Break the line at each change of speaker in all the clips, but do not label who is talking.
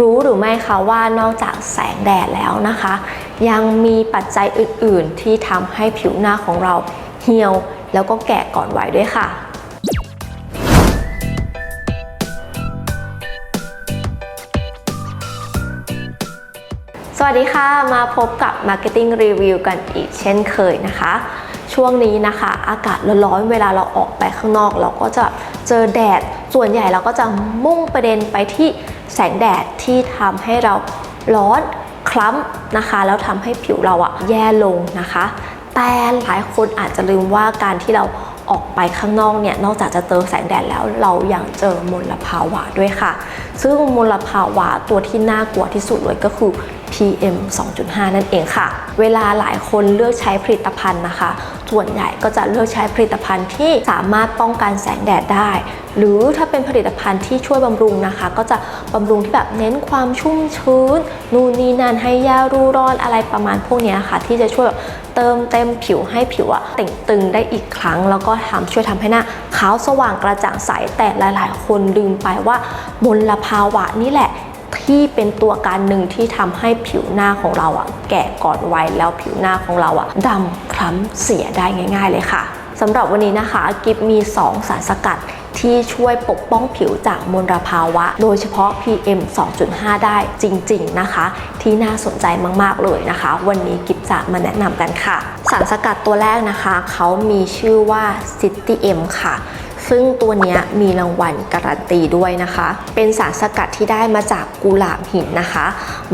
รู้หรือไม่คะว่านอกจากแสงแดดแล้วนะคะ ยังมีปัจจัยอื่น ๆ ที่ทำให้ผิวหน้าของเราเหี่ยว แล้วก็แก่ก่อนวัยด้วยค่ะสวัสดีค่ะ มาพบกับ Marketing Review กันอีกเช่นเคยนะคะ ช่วงนี้นะคะ อากาศร้อนๆเวลาเราออกไปข้างนอก เราก็จะ เจอแดด ส่วนใหญ่เราก็จะมุ่งประเด็นไปที่แสงแดดที่ทำให้เราร้อนคล้ำนะคะ แล้วทำให้ผิวเราอะแย่ลงนะคะ แต่หลายคนอาจจะลืมว่าการที่เราออกไปข้างนอกเนี่ยนอกจากจะเจอแสงแดดแล้วเรายังเจอมลภาวะด้วยค่ะ ซึ่งมลภาวะตัวที่น่ากลัวที่สุดเลยก็คือ PM 2.5 นั่นเองค่ะ เวลาหลายคนเลือกใช้ผลิตภัณฑ์นะคะ ส่วนใหญ่ก็จะเลือกใช้ผลิตภัณฑ์ที่สามารถป้องกันแสงแดดได้ หรือถ้าเป็นผลิตภัณฑ์ที่ช่วยบำรุงนะคะ ก็จะบำรุงที่แบบเน้นความชุ่มชื้น นู่นนี่นั่นให้ยารูร้อนอะไรประมาณพวกนี้ค่ะ ที่จะช่วยเติมเต็มผิวให้ผิวอะเต่งตึงได้อีกครั้ง แล้วก็ทำช่วยทำให้หน้าขาวสว่างกระจ่างใสแต่หลาย ๆ คนลืมไปว่ามลภาวะนี่แหละ ที่เป็นตัวการหนึ่งที่ทำให้ผิวหน้าของเราอะแก่ก่อนวัยแล้วผิวหน้าของเราอะดำคล้ำเสียได้ง่าย ๆ เลยค่ะสำหรับวันนี้นะคะกิฟมี 2 สารสกัดที่ช่วยปกป้องผิวจากมลภาวะ โดยเฉพาะ PM 2.5 ได้จริง ๆ นะคะ ที่น่าสนใจมากๆเลยนะคะ วันนี้กิฟจะมาแนะนำกันค่ะ สารสกัดตัวแรกนะคะ เขามีชื่อว่า City M ค่ะ ซึ่งตัวนี้มีรางวัลการันตีด้วยนะคะ เป็นสารสกัดที่ได้มาจากกุหลาบหินนะคะ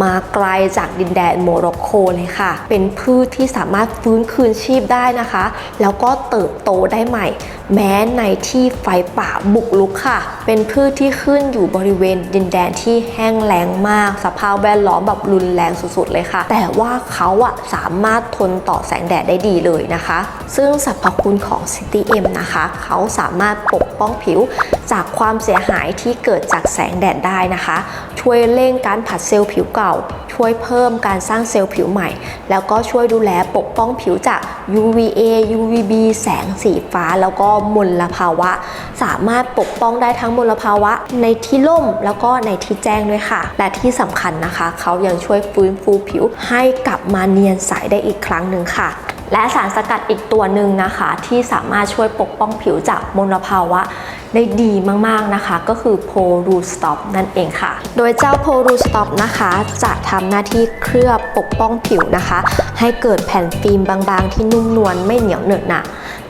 มาไกลจากดินแดนโมร็อกโกเลยค่ะ เป็นพืชที่สามารถฟื้นคืนชีพได้นะคะ แล้วก็เติบโตได้ใหม่ แม้ในที่ไฟป่าบุกลุกค่ะ เป็นพืชที่ขึ้นอยู่บริเวณดินแดนที่แห้งแล้งมาก สภาพแวดล้อมแบบรุนแรงสุดๆเลยค่ะ แต่ว่าเขาอะสามารถทนต่อแสงแดดได้ดีเลยนะคะ ซึ่งสรรพคุณของ City M นะคะ เขาสามารถปกป้องผิว จากความเสียหายที่เกิดจากแสงแดดได้นะคะ ช่วยเร่งการผัดเซลล์ผิวเก่า ช่วยเพิ่มการสร้างเซลล์ผิวใหม่ แล้วก็ช่วยดูแลปกป้องผิวจาก UVA UVB แสงสีฟ้าแล้วก็มลภาวะ สามารถปกป้องได้ทั้งมลภาวะ ในที่ร่มแล้วก็ในที่แจ้งด้วยค่ะ และที่สำคัญนะคะ เขายังช่วยฟื้นฟูผิวให้กลับมาเนียนใสได้อีกครั้งหนึ่งค่ะ และสารสกัดอีกตัวหนึ่งนะคะ ที่สามารถช่วยปกป้องผิวจากมลภาวะได้ดีมากๆนะคะ ก็คือโพรูสต็อปนั่นเองค่ะ โดยเจ้าโพรูสต็อปนะคะ จะทำหน้าที่เคลือบปกป้องผิวนะคะ ให้เกิดแผ่นฟิล์มบางๆ ที่นุ่มนวลไม่เหนียวเหนอะหนะ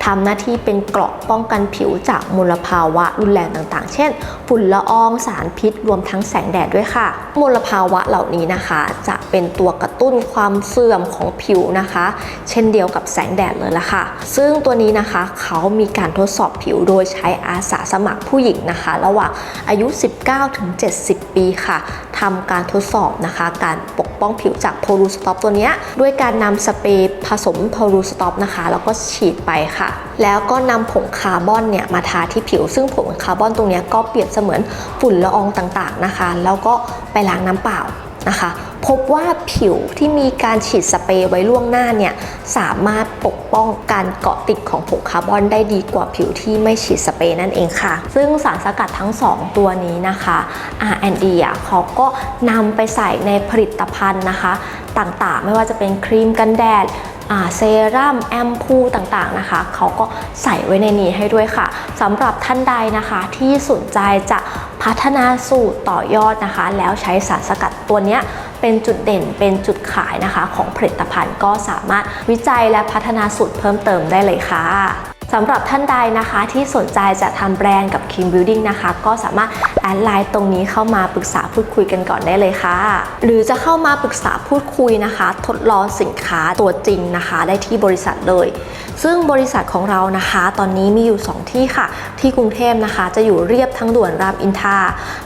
ทำหน้าที่เป็นเกราะป้องกันผิวจากมลภาวะรุนแรงต่างๆ เช่น ฝุ่นละอองสารพิษ รวมทั้งแสงแดดด้วยค่ะ มลภาวะเหล่านี้นะคะ จะเป็นตัวกระตุ้นความเสื่อมของผิวนะคะ เช่นเดียวกับแสงแดดเลยละค่ะ ซึ่งตัวนี้นะคะเขามีการทดสอบผิวโดยใช้อาสาสมัครผู้หญิงนะคะ ระหว่างอายุ 19ถึง70 ปีค่ะ ทำการทดสอบนะคะ การปกป้องผิวจากโพลูสต็อปตัวนี้ด้วยการนำสเปรย์ผสมโพลูสต็อปนะคะ แล้วก็ฉีดไปค่ะ แล้วก็นำผงคาร์บอนเนี่ยมาทาที่ผิว ซึ่งผงคาร์บอนตรงนี้ก็เปรียบเสมือนฝุ่นละอองต่างๆนะคะ แล้วก็ไปล้างน้ำเปล่า นะคะ พบว่าผิวที่มีการฉีดสเปรย์ไว้ล่วงหน้าเนี่ยสามารถปกป้องการเกาะติดของผงคาร์บอนได้ดีกว่าผิวที่ไม่ฉีดสเปรย์นั่นเองค่ะ ซึ่งสารสกัดทั้ง 2 ตัวนี้นะคะ R&D อะเขาก็นำไปใส่ในผลิตภัณฑ์นะคะ ต่างๆ ไม่ว่าจะเป็นครีมกันแดด เซรั่มแอมพูต่างๆนะคะ เขาก็ใส่ไว้ในนี้ให้ด้วยค่ะสำหรับท่านใดนะคะที่สนใจจะพัฒนาสูตรต่อยอดนะคะ แล้วใช้สารสกัดตัวเนี้ยเป็นจุดเด่นเป็นจุดขายนะคะ ของผลิตภัณฑ์ก็สามารถวิจัยและพัฒนาสูตรเพิ่มเติมได้เลยค่ะ สำหรับท่านใดนะคะที่สนใจจะทำแบรนด์กับ King Building นะคะ ก็สามารถแอดไลน์ตรงนี้เข้ามาปรึกษาพูดคุยกันก่อนได้เลยค่ะ หรือจะเข้ามาปรึกษาพูดคุยนะคะ ทดลองสินค้าตัวจริงนะคะ ได้ที่บริษัทเลย ซึ่งบริษัทของเรานะคะ ตอนนี้มีอยู่ 2 ที่ค่ะ ที่กรุงเทพนะคะ จะอยู่เรียบทั้งด่วนรามอินทรา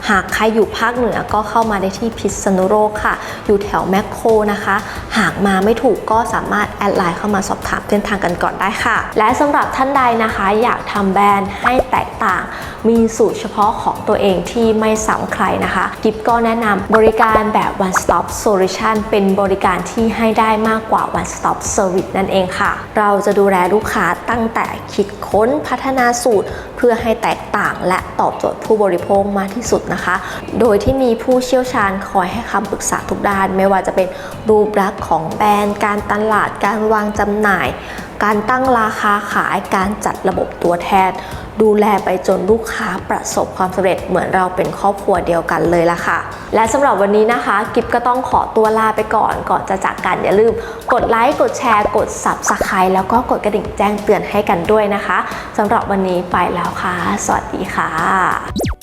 หากใครอยู่ภาคเหนือก็เข้ามาได้ที่พิษณุโลกค่ะ อยู่แถวแมคโครนะคะ หากมาไม่ถูกก็สามารถแอดไลน์เข้ามาสอบถามเส้นทางกันก่อนได้ค่ะ และสำหรับท่านใดนะคะ อยากทำแบรนด์ให้แตกต่าง มีสูตรเฉพาะของตัวเองที่ไม่ซ้ำใครนะคะกิฟก็แนะนำบริการแบบ one stop solution เป็นบริการที่ให้ได้มากกว่า one stop service นั่นเองค่ะ เราจะดูแลลูกค้าตั้งแต่คิดค้นพัฒนาสูตร เพื่อให้แตกต่างและตอบโจทย์ผู้บริโภคมากที่สุดนะคะ โดยที่มีผู้เชี่ยวชาญคอยให้คำปรึกษาทุกด้าน ไม่ว่าจะเป็นรูปลักษณ์ของแบรนด์ การตลาด การวางจำหน่าย การตั้งราคาขาย การจัดระบบตัวแทน ดูแลไปจนลูกค้าประสบความสำเร็จเหมือนเราเป็นครอบครัวเดียวกันเลยล่ะค่ะ และสำหรับวันนี้นะคะกิฟก็ต้องขอตัวลาไปก่อนก่อนจะจากกันอย่าลืมกดไลค์กดแชร์กด Subscribe แล้วก็กดกระดิ่งแจ้งเตือนให้กันด้วยนะคะสำหรับวันนี้ไปแล้วค่ะ สวัสดีค่ะ